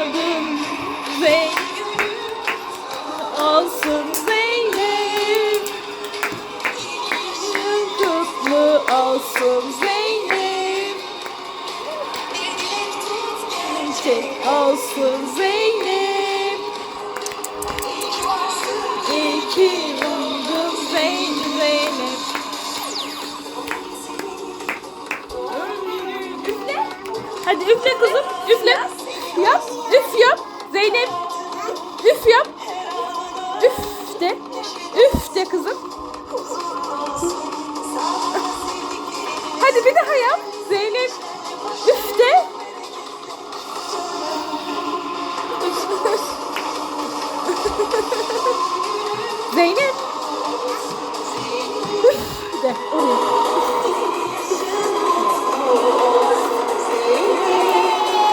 adın Zeynep olsun Zeynep. Kutlu olsun Zeynep. Çiçek olsun Zeynep. İyi ki doğdun Zeynep. Zeynep. Hadi üfle kızım. Üfle. Yap. Üf yap. Zeynep. Üf yap. Üf de. Üf de kızım. Hadi bir daha yap. Zeynep. Üf de. Zeynep.